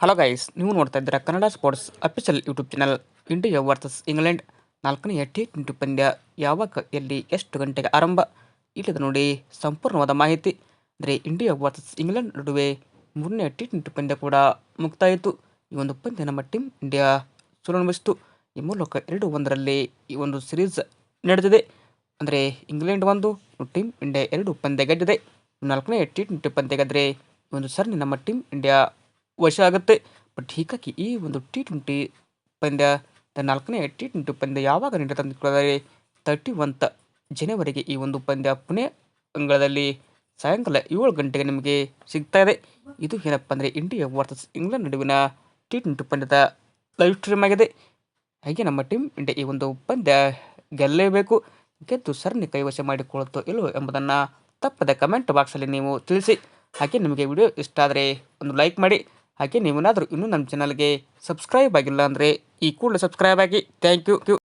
Hello guys ನೀವು ನೋಡ್ತಾ ಇದ್ದೀರಾ Kannada sports official YouTube channel India versus England ನಾಲ್ಕನೆಯ ಟಿ ಟ್ವೆಂಟಿ ಪಂದ್ಯ. ಯಾವಾಗ, ಎಲ್ಲಿ, ಎಷ್ಟು ಗಂಟೆಗೆ ಆರಂಭ? ಇಲ್ಲದ ನೋಡಿ ಸಂಪೂರ್ಣವಾದ ಮಾಹಿತಿ. ಅಂದರೆ ಇಂಡಿಯಾ ವರ್ಸಸ್ ಇಂಗ್ಲೆಂಡ್ ನಡುವೆ ಮೂರನೇ ಟಿ ಟ್ವೆಂಟಿ ಪಂದ್ಯ ಕೂಡ ಮುಕ್ತಾಯಿತು ಈ ಒಂದು ಪಂದ್ಯ ನಮ್ಮ ಟೀಮ್ ಇಂಡಿಯಾ ಸುಲಭಿಸಿತು ಈ ಮೂಲಕ ಎರಡು ಒಂದರಲ್ಲಿ ಈ ಒಂದು ಸಿರೀಸ್ ನಡೆದಿದೆ. ಅಂದರೆ ಇಂಗ್ಲೆಂಡ್ ಒಂದು ಟೀಮ್ ಇಂಡಿಯಾ ಎರಡು ಪಂದ್ಯ ಗೆದ್ದಿದೆ. ನಾಲ್ಕನೇ ಟಿ ಟ್ವೆಂಟಿ ಪಂದ್ಯ ಗೆದ್ದರೆ ಒಂದು ಸರಣಿ ನಮ್ಮ ಟೀಮ್ ಇಂಡಿಯಾ ವಶ ಆಗುತ್ತೆ. ಬಟ್ ಹೀಗಾಗಿ ಈ ಒಂದು ಟಿ ಟ್ವೆಂಟಿ ಪಂದ್ಯ ನಾಲ್ಕನೇ ಟಿ ಟ್ವೆಂಟಿ ಪಂದ್ಯ ಯಾವಾಗ ಅಂತ ತರ್ಟಿ ಒಂತ್ ಜನವರಿಗೆ ಈ ಒಂದು ಪಂದ್ಯ ಪುಣೆ ಅಂಗಳದಲ್ಲಿ ಸಾಯಂಕಾಲ ಏಳು ಗಂಟೆಗೆ ನಿಮಗೆ ಸಿಗ್ತಾ ಇದೆ. ಇದು ಏನಪ್ಪ ಅಂದರೆ ಇಂಡಿಯಾ ವರ್ಸಸ್ ಇಂಗ್ಲೆಂಡ್ ನಡುವಿನ ಟಿ ಟ್ವೆಂಟಿ ಪಂದ್ಯದ ಲೈವ್ ಸ್ಟ್ರೀಮ್ ಆಗಿದೆ. ಹಾಗೆ ನಮ್ಮ ಟೀಮ್ ಇಂಡಿಯಾ ಈ ಒಂದು ಪಂದ್ಯ ಗೆಲ್ಲಲೇಬೇಕು. ಗೆದ್ದು ಸರಣಿ ಕೈವಶ ಮಾಡಿಕೊಳ್ಳುತ್ತೋ ಇಲ್ಲವೋ ಎಂಬುದನ್ನು ತಪ್ಪದೆ ಕಮೆಂಟ್ ಬಾಕ್ಸಲ್ಲಿ ನೀವು ತಿಳಿಸಿ. ಹಾಗೆ ನಿಮಗೆ ವಿಡಿಯೋ ಇಷ್ಟ ಆದರೆ ಒಂದು ಲೈಕ್ ಮಾಡಿ. ಹಾಗೆ ನೀವೇನಾದರೂ ಇನ್ನೂ ನಮ್ಮ ಚಾನಲ್ಗೆ ಸಬ್ಸ್ಕ್ರೈಬ್ ಆಗಿಲ್ಲ ಅಂದರೆ ಈ ಕೂಡಲೇ ಸಬ್ಸ್ಕ್ರೈಬ್ ಆಗಿ. Thank you